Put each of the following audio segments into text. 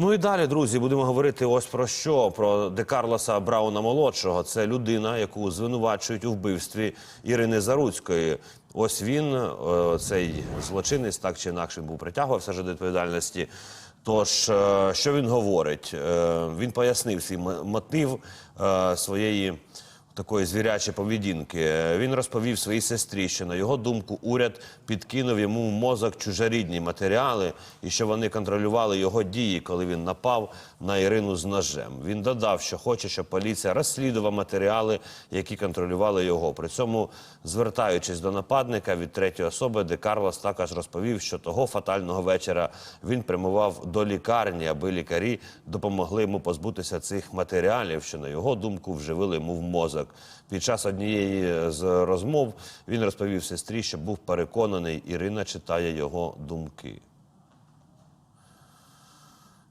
Ну і далі, друзі, будемо говорити ось про що: про Декарлоса Брауна молодшого. Це людина, яку звинувачують у вбивстві Ірини Заруцької. Ось він, е, цей злочинець, так чи інакше був притягувався до відповідальності. Тож, е, що він говорить? Е, Він пояснив свій мотив своєї такої звірячої поведінки. Він розповів своїй сестрі, що на його думку уряд підкинув йому в мозок чужорідні матеріали і що вони контролювали його дії, коли він напав на Ірину з ножем. Він додав, що хоче, щоб поліція розслідувала матеріали, які контролювали його. При цьому, звертаючись до нападника від третьої особи, де Карлос також розповів, що того фатального вечора він прямував до лікарні, аби лікарі допомогли йому позбутися цих матеріалів, що на його думку вживили йому в мозок. Під час однієї з розмов він розповів сестрі, що був переконаний, Ірина читає його думки.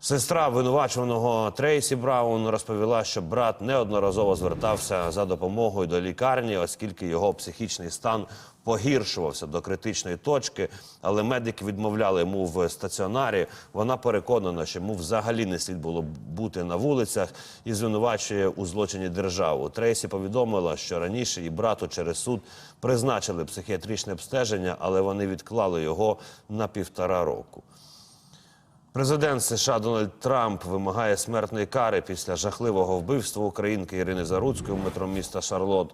Сестра обвинувачуваного Трейсі Браун розповіла, що брат неодноразово звертався за допомогою до лікарні, оскільки його психічний стан погіршувався до критичної точки, але медики відмовляли йому в стаціонарі. Вона переконана, що йому взагалі не слід було бути на вулицях і звинувачує у злочині державу. Трейсі повідомила, що раніше її брату через суд призначили психіатричне обстеження, але вони відклали його на півтора року. Президент США Дональд Трамп вимагає смертної кари після жахливого вбивства українки Ірини Заруцької в метро міста Шарлот.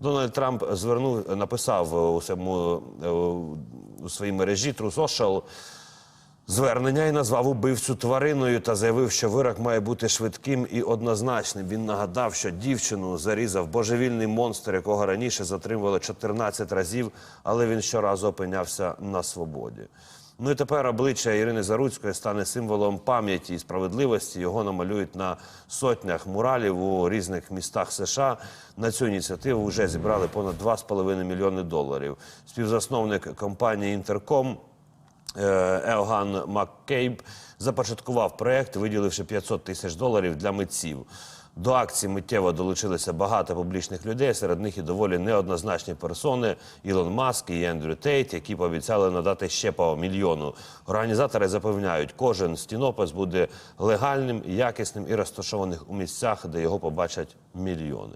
Дональд Трамп звернув, написав у своєму у своїй мережі True Social звернення і назвав убивцю твариною та заявив, що вирок має бути швидким і однозначним. Він нагадав, що дівчину зарізав божевільний монстр, якого раніше затримували 14 разів, але він щоразу опинявся на свободі. Ну і тепер обличчя Ірини Заруцької стане символом пам'яті і справедливості. Його намалюють на сотнях муралів у різних містах США. На цю ініціативу вже зібрали понад 2,5 мільйони доларів. Співзасновник компанії Інтерком Е, Еоган Маккейб започаткував проект, виділивши 500 тисяч доларів для митців. До акції миттєво долучилися багато публічних людей. Серед них і доволі неоднозначні персони Ілон Маск і Ендрю Тейт, які пообіцяли надати ще по мільйону. Організатори запевняють, кожен стінопис буде легальним, якісним і розташованих у місцях, де його побачать мільйони.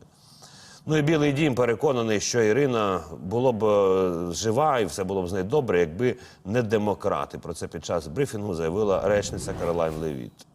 Ну і Білий дім переконаний, що Ірина було б е, жива і все було б з нею добре, якби не демократи. Про це під час брифінгу заявила речниця Каролайн Левіт.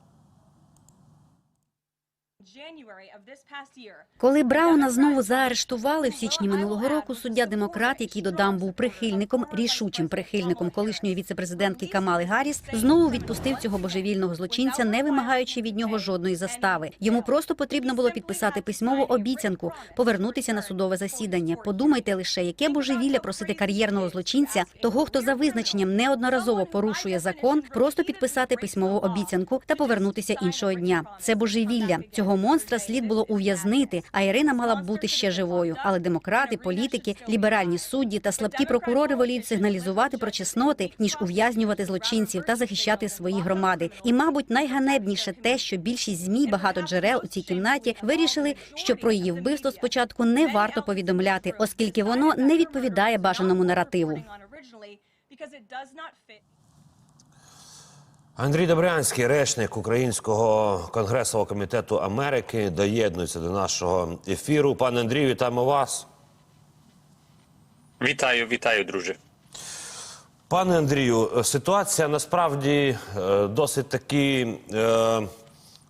Коли Брауна знову заарештували в січні минулого року, суддя демократ, який додам був прихильником, рішучим прихильником колишньої віцепрезидентки Камали Гарріс, знову відпустив цього божевільного злочинця, не вимагаючи від нього жодної застави. Йому просто потрібно було підписати письмову обіцянку, повернутися на судове засідання. Подумайте лише, яке божевілля просити кар'єрного злочинця, того, хто за визначенням неодноразово порушує закон, просто підписати письмову обіцянку та повернутися іншого дня. Це божевілля. Цього монстра слід було ув'язнити, а Ірина мала б бути ще живою. Але демократи, політики, ліберальні судді та слабкі прокурори воліють сигналізувати про чесноти, ніж ув'язнювати злочинців та захищати свої громади. І, мабуть, найганебніше те, що більшість змі, багато джерел у цій кімнаті вирішили, що про її вбивство спочатку не варто повідомляти, оскільки воно не відповідає бажаному наративу. Андрій Добрянський, речник Українського конгресового комітету Америки, доєднується до нашого ефіру. Пане Андрію, вітаємо вас. Вітаю, вітаю, друже. Пане Андрію, ситуація насправді е, досить таки е,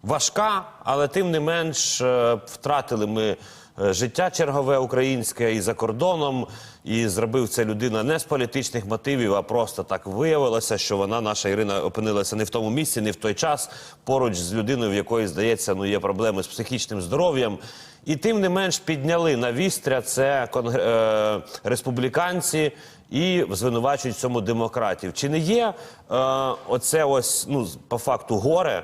важка, але тим не менш е, втратили ми життя чергове українське і за кордоном. І зробив це людина не з політичних мотивів, а просто так виявилося, що вона, наша Ірина, опинилася не в тому місці, не в той час, поруч з людиною, в якої здається, ну є проблеми з психічним здоров'ям. І тим не менш підняли на вістря це конгр... е, республіканці і звинувачують в цьому демократів. Чи не є е, оце ось ну по факту горе,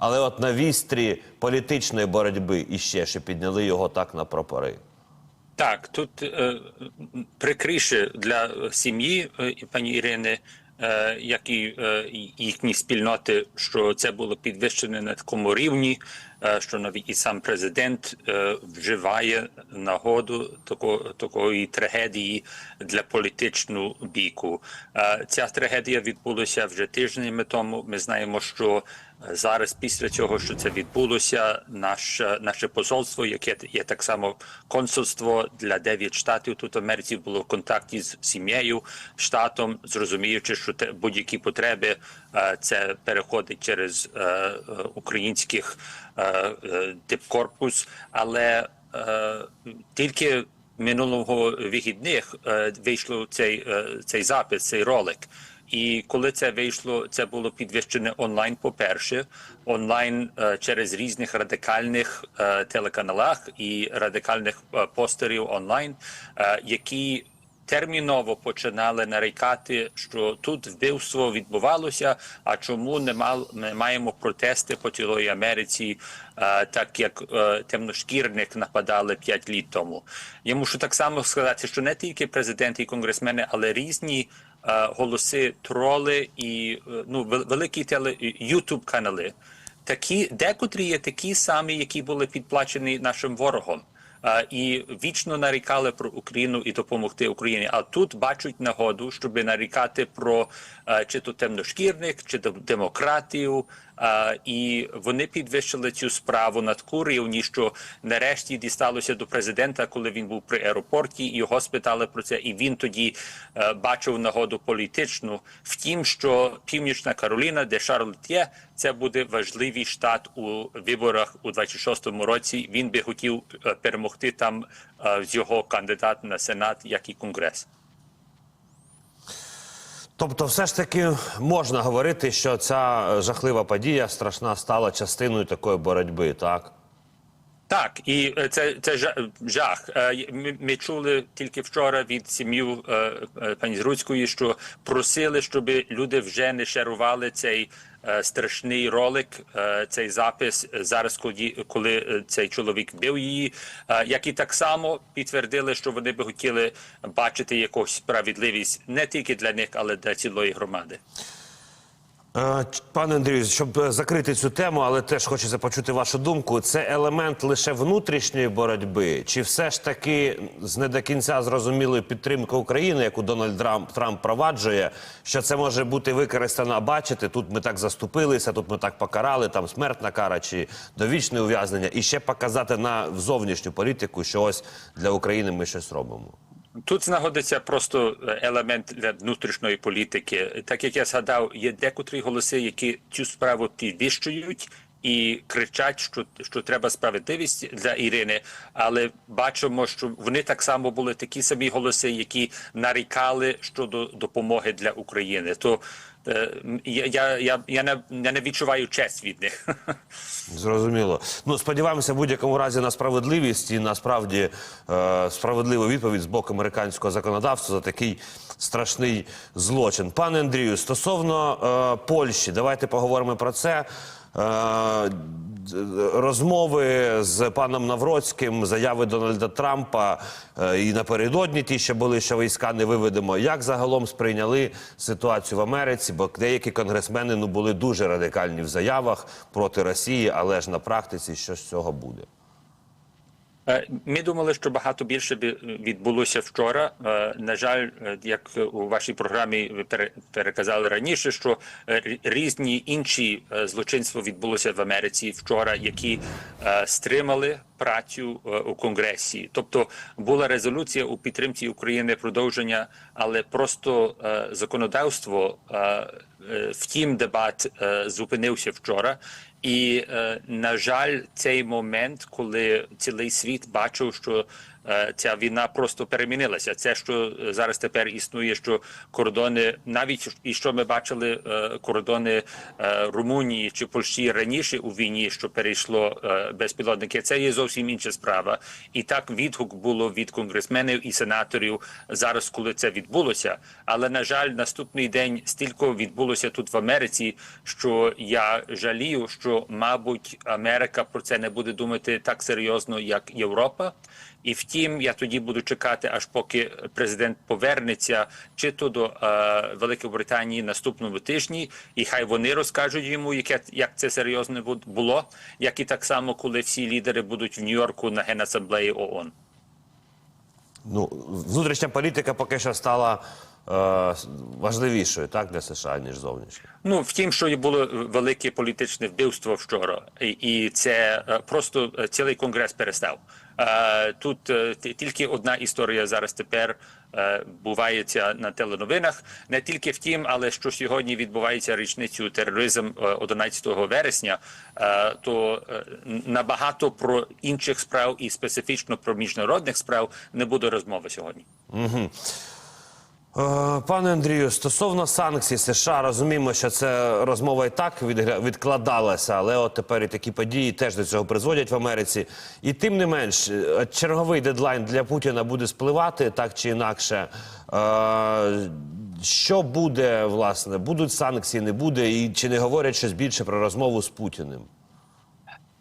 але от на вістрі політичної боротьби іще, що підняли його так на прапори? Так, тут е, прикріше для сім'ї е, пані Ірини, е, як і е, їхні спільноти, що це було підвищено на такому рівні, що навіть і сам президент е, вживає нагоду тако, такої трагедії для політичного бійку. Е, ця трагедія відбулася вже тижнями тому. Ми знаємо, що Зараз, після цього, що це відбулося, наше наше посольство, яке є так само консульство для дев'ять штатів тут в Америці, було в контакті з сім'єю, штатом, зрозуміючи, що те будь-які потреби е, це переходить через е, е, українських е, е, дипкорпус, але е, тільки минулого вихідних е, вийшло цей, е, цей запис, цей ролик. І коли це вийшло, це було підвищене онлайн. По перше, онлайн е, через різних радикальних е, телеканалах і радикальних е, постерів онлайн, е, які терміново починали нарікати, що тут вбивство відбувалося. А чому не мал ми маємо протести по цілої Америці, е, так як е, темношкірних нападали 5 літ тому? Я мушу так само сказати, що не тільки президенти і конгресмени, але різні. е, Голоси троли і ну великі теле Ютуб канали, такі декотрі є такі самі, які були підплачені нашим ворогом. І вічно нарікали про Україну і допомогти Україні. А тут бачать нагоду, щоб нарікати про е, чи то темношкірних, чи то демократію. І вони підвищили цю справу на таку що нарешті дісталося до президента, коли він був при аеропорті, його спитали про це. І він тоді е, бачив нагоду політичну. Втім, що Північна Кароліна, де Шарлот є, це буде важливий штат у виборах у 26-му році. Він би хотів е, перемогти там е, з його кандидат на сенат, як і конгрес. Тобто, все ж таки можна говорити, що ця е, жахлива подія страшна стала частиною такої боротьби, так? Так, і е, це, це жах. Е, Ми, чули тільки вчора від сім'ю е, пані Зруцької, що просили, щоб люди вже не шарували цей страшний ролик, е, цей запис е, зараз, коли, коли е, цей чоловік бив її. які так само підтвердили, що вони би хотіли бачити якусь справедливість не тільки для них, але для цілої громади. Е, Пане Андрію, щоб е, закрити цю тему, але теж хочеться почути вашу думку. Це елемент лише внутрішньої боротьби, чи все ж таки з не до кінця зрозумілої підтримки України, яку Дональд Трамп, Трамп проваджує, що це може бути використано, бачите, тут ми так заступилися, тут ми так покарали, там смертна кара чи довічне ув'язнення, і ще показати на зовнішню політику, що ось для України ми щось робимо. Тут знаходиться просто е, елемент для внутрішньої політики. Так як я згадав, є декотрі голоси, які цю справу підвищують і кричать, що, що треба справедливість для Ірини. Але бачимо, що вони так само були такі самі голоси, які нарікали щодо допомоги для України. То е, я, я, я, не, я не відчуваю честь від них. Зрозуміло. Ну сподіваємося, в будь-якому разі на справедливість і насправді е, справедливу відповідь з боку американського законодавства за такий страшний злочин. Пане Андрію, стосовно е, Польщі, давайте поговоримо про це. Е, розмови з паном Навроцьким, заяви Дональда Трампа е, і напередодні ті, що були, що війська не виведемо. Як загалом сприйняли ситуацію в Америці? Бо деякі конгресмени ну були дуже радикальні в заявах проти Росії, але ж на практиці що з цього буде? Е, Ми думали, що багато більше би відбулося вчора. Е, На жаль, е, як у вашій програмі ви пере- переказали раніше, що е, різні інші е, злочинства відбулося в Америці вчора, які е, стримали працю е, у Конгресі. Тобто була резолюція у підтримці України продовження, але просто е, законодавство е, е, втім дебат е, зупинився вчора. І е, на жаль, цей момент, коли цілий світ бачив, що е, ця війна просто перемінилася. Це що е, зараз тепер існує, що кордони, навіть і що ми бачили, е, кордони е, Румунії чи Польщі раніше у війні, що перейшло е, безпілотники, це є зовсім інша справа. І так відгук було від конгресменів і сенаторів зараз, коли це відбулося. Але на жаль, наступний день стільки відбулося тут в Америці, що я жалію, що мабуть Америка про це не буде думати так серйозно, як Європа. І втім, я тоді буду чекати, аж поки президент повернеться чи то до е, Великої Британії наступному тижні, і хай вони розкажуть йому, яке як це серйозно було, як і так само, коли всі лідери будуть в Нью-Йорку на генасамблеї ООН. Ну, внутрішня політика поки що стала е, важливішою так для США ніж зовнішня. Ну, втім, що і було велике політичне вбивство вчора, і, і це е, просто е, цілий конгрес перестав. Е, Тут е, тільки одна історія зараз тепер е, бувається на теленовинах. Не тільки втім, але що сьогодні відбувається річницю тероризм е, 11 вересня, то набагато про інших справ і специфічно про міжнародних справ не буде розмови сьогодні. Е, Пане Андрію, стосовно санкцій США, розуміємо, що це розмова і так відкладалася, але от тепер і такі події теж до цього призводять в Америці. І тим не менш, е, черговий дедлайн для Путіна буде спливати так чи інакше. Е, Що буде, власне, будуть санкції, не буде, і чи не говорять щось більше про розмову з Путіним?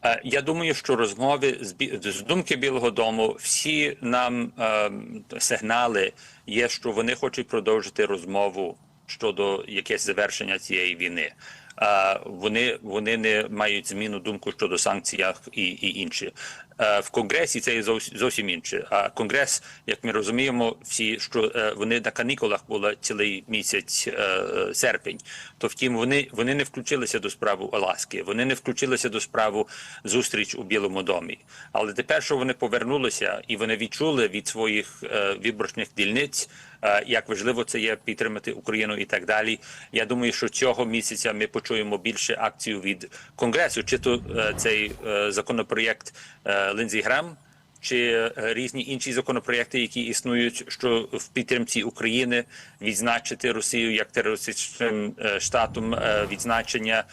Е, Я думаю, що розмови з думки Білого Дому всі нам е, сигнали є, що вони хочуть продовжити розмову щодо якесь завершення цієї війни. Вони, вони не мають зміну думку щодо санкціях і, і інші. Е, в Конгресі це є зовсім інше. А Конгрес, як ми розуміємо, всі що е, вони на канікулах були цілий місяць е, серпень. То втім, вони, вони не включилися до справи Аласки, вони не включилися до справи зустріч у Білому домі. Але тепер, що вони повернулися і вони відчули від своїх виборчних дільниць. Як важливо це є підтримати Україну і так далі. Я думаю, що цього місяця ми почуємо більше акцію від конгресу, чи то е, цей е, законопроєкт е, Лінзі Грам, чи різні інші законопроєкти, які існують, що в підтримці України відзначити Росію як терористичним штатом, відзначення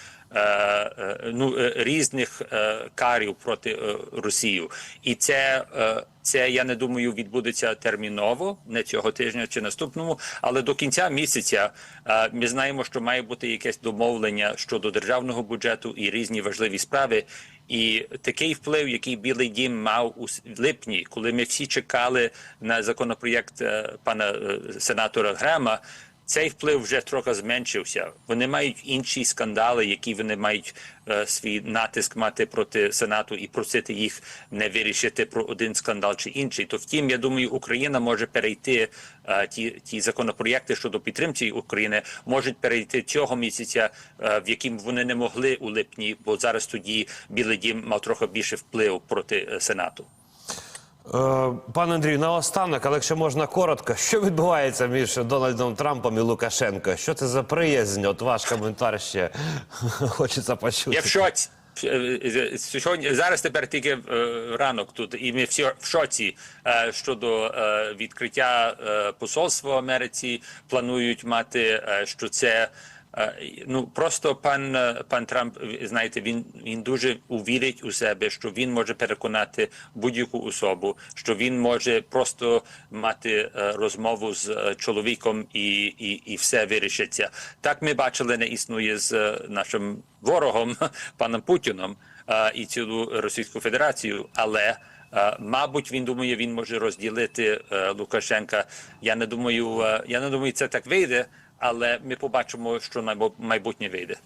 ну е, різних е, карів проти е, Росії, і це. е, Це я не думаю відбудеться терміново, не цього тижня чи наступному, але до кінця місяця е, ми знаємо, що має бути якесь домовлення щодо державного бюджету і різні важливі справи. І такий вплив, який Білий Дім мав у липні, коли ми всі чекали на законопроєкт е, пана е, сенатора Грема, цей вплив вже трохи зменшився. Вони мають інші скандали, які вони мають е, свій натиск мати проти сенату і просити їх не вирішити про один скандал чи інший. То втім, я думаю, Україна може перейти е, ті, ті законопроєкти щодо підтримки України, можуть перейти цього місяця, е, в яким вони не могли у липні, бо зараз тоді Білий Дім мав трохи більше вплив проти е, сенату. Е, Пане Андрію, наостанок, але якщо можна коротко, що відбувається між Дональдом Трампом і Лукашенко? Що це за приязнь? От ваш коментар ще хочеться почути. Я в шоці. Сьогодні зараз тепер тільки е, ранок тут, і ми всі в шоці е, щодо відкриття посольства в Америці. Планують мати, що це. Ну просто пан е, пан Трамп, знаєте, він він дуже увірить у себе, що він може переконати будь-яку особу, що він може просто мати е, розмову з е, чоловіком і, і, і все вирішиться. Так ми бачили, не існує з нашим ворогом паном Путіном і цілу Російську Федерацію, але мабуть він думає, він може розділити Лукашенка. Я не думаю, я не думаю, це так вийде, але ми побачимо, що на майбутнє вийде.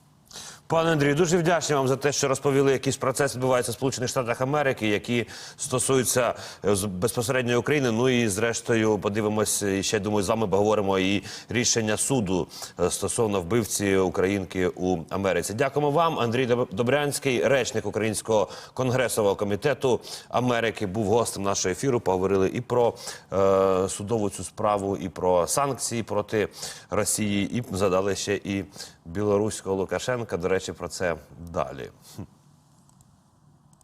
Пане Андрію, дуже вдячний вам за те, що розповіли, якийсь процес відбувається в Сполучених Штатах Америки, які стосуються е, безпосередньо України. Ну і зрештою подивимось, і ще думаю, з вами поговоримо і рішення суду е, стосовно вбивці українки у Америці. Дякуємо вам, Андрій Добрянський, речник Українського конгресового комітету Америки, був гостем нашого ефіру. Поговорили і про е, судову цю справу, і про санкції проти Росії, і задали ще і білоруського Лукашенка. До речі, про це далі.